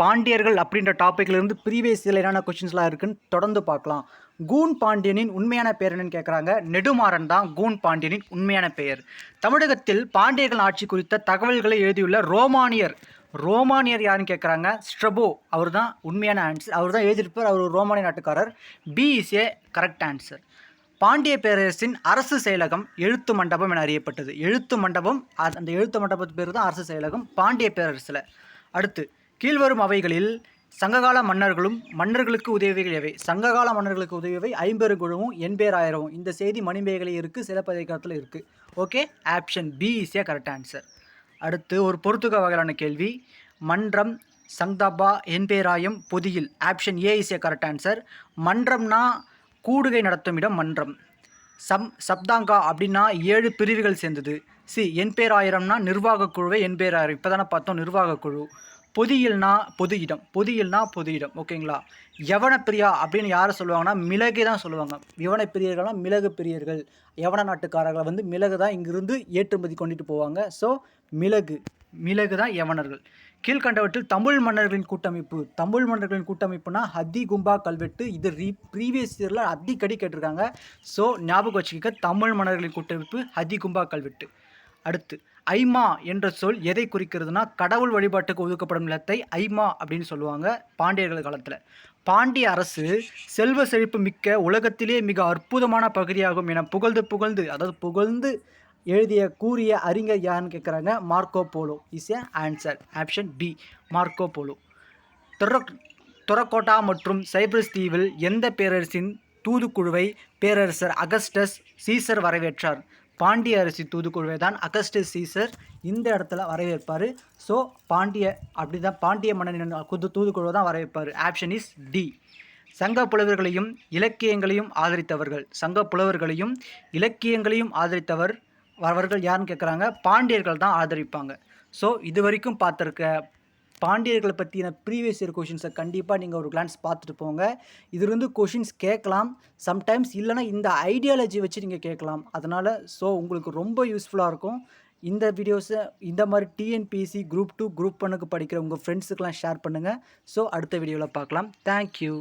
பாண்டியர்கள் அப்படின்ற டாப்பிக்லேருந்து ப்ரீவியஸ் இதில் என்னென்ன கொஷின்ஸ்லாம் இருக்குன்னு தொடர்ந்து பார்க்கலாம். கூன் பாண்டியனின் உண்மையான பெயர் என்னன்னு கேட்குறாங்க நெடுமாறன் தான் கூன் பாண்டியனின் உண்மையான பெயர். தமிழகத்தில் பாண்டியர்கள் ஆட்சி குறித்த தகவல்களை எழுதியுள்ள ரோமானியர். ரோமானியர் யாருன்னு கேட்குறாங்க ஸ்ட்ரபோ. அவர் தான் உண்மையான ஆன்சர் அவர் தான் எழுதியிருப்பார் அவர் ரோமானிய நாட்டுக்காரர். B is a correct answer Pandya பேரரசின் அரசு செயலகம் எழுத்து மண்டபம் என அறியப்பட்டது. எழுத்து மண்டபம் அந்த எழுத்து மண்டபத்து பேர் தான் அரசு செயலகம் பாண்டிய பேரரசில். அடுத்து கீழ்வரும் அவைகளில் சங்ககால மன்னர்களும் மன்னர்களுக்கு உதவிகள் எவை? சங்ககால மன்னர்களுக்கு உதவியவை ஐம்பெருங்குழுவும் எண்பேராயிரமும் இந்த செய்தி மணிமேகலை இருக்குது சிலப்பதிகாரத்தில் இருக்குது okay option B is correct answer அடுத்து ஒரு பொறுத்துக வகையிலான கேள்வி. மன்றம் சங்தபா என்பேராயம் பொதியில். Option A is a correct answer மன்றம்னா கூடுகை நடத்தும் இடம் மன்றம். சம் சப்தாங்கா அப்படின்னா ஏழு பிரிவுகள் சேர்ந்தது. சி என்பேராயிரம்னா நிர்வாகக் குழுவை என்பேராயிரம். இப்போ தானே பார்த்தோம் நிர்வாகக் குழு. பொதியில்னா பொது இடம் பொதியில்னா பொது இடம் ஓகேங்களா? யவன பிரியா அப்படின்னு யாரை சொல்லுவாங்கன்னா மிளகை தான் சொல்லுவாங்க. யவன பிரியர்கள்னா மிளகு பிரியர்கள். யவன நாட்டுக்காரர்களை வந்து மிளகு தான் இங்கிருந்து ஏற்றுமதி கொண்டுட்டு போவாங்க. ஸோ மிளகு மிளகு தான் யவனர்கள். கீழ்கண்டவற்றில் தமிழ் மன்னர்களின் கூட்டமைப்பு. தமிழ் மன்னர்களின் கூட்டமைப்புனா ஹத்தி கும்பா கல்வெட்டு. இது ரீ ப்ரீவியஸ் இயரில் அடிக்கடி கேட்டிருக்காங்க. ஸோ ஞாபகம் வச்சுக்க தமிழ் மன்னர்களின் கூட்டமைப்பு ஹதி கும்பா கல்வெட்டு. அடுத்து ஐமா என்ற சொல் எதை குறிக்கிறதுனா கடவுள் வழிபாட்டுக்கு ஒதுக்கப்படும் நிலத்தை ஐமா அப்படின்னு சொல்லுவாங்க பாண்டியர்கள் காலத்தில். பாண்டிய அரசு செல்வ செழிப்பு மிக்க உலகத்திலே மிக அற்புதமான பகுதியாகும் என புகழ்ந்து புகழ்ந்து அதாவது புகழ்ந்து எழுதிய கூறிய அறிஞர் யாருன்னு கேட்குறாங்க Marco Polo. Is a answer option B Marco Polo. தொரக் தொரக்கோட்டா மற்றும் சைப்ரஸ் தீவில் எந்த பேரரசின் தூதுக்குழுவை பேரரசர் அகஸ்டஸ் சீசர் வரவேற்றார்? பாண்டிய அரசி தூதுக்குழுவை தான் அகஸ்டஸ் சீசர் இந்த இடத்துல வரவேற்பார். ஸோ பாண்டிய அப்படி தான் பாண்டிய மன்னனின் குது தூதுக்குழுவை தான் வரவேற்பார். ஆப்ஷன் இஸ் டி சங்க புலவர்களையும் இலக்கியங்களையும் ஆதரித்தவர்கள். சங்க புலவர்களையும் இலக்கியங்களையும் ஆதரித்தவர் அவர்கள் யாருன்னு கேட்குறாங்க பாண்டியர்கள் தான் ஆதரிப்பாங்க. ஸோ இது வரைக்கும் பார்த்துருக்க பாண்டியர்களை பற்றின ப்ரீவியஸ் இயர் கொஷின்ஸை கண்டிப்பாக நீங்கள் ஒரு கிளான்ஸ் பார்த்துட்டு போங்க. இதுலேருந்து கொஷின்ஸ் கேட்கலாம். சம்டைம்ஸ் இல்லைன்னா இந்த ஐடியாலஜி வச்சு நீங்கள் கேட்கலாம். அதனால் ஸோ உங்களுக்கு ரொம்ப யூஸ்ஃபுல்லாக இருக்கும். இந்த வீடியோஸை இந்த மாதிரி டிஎன்பிஎஸ்சி குரூப் டூ குரூப் ஒனுக்கு படிக்கிற உங்கள் ஃப்ரெண்ட்ஸுக்கெலாம் ஷேர் பண்ணுங்கள் ஸோ அடுத்த வீடியோவில் பார்க்கலாம். தேங்க்யூ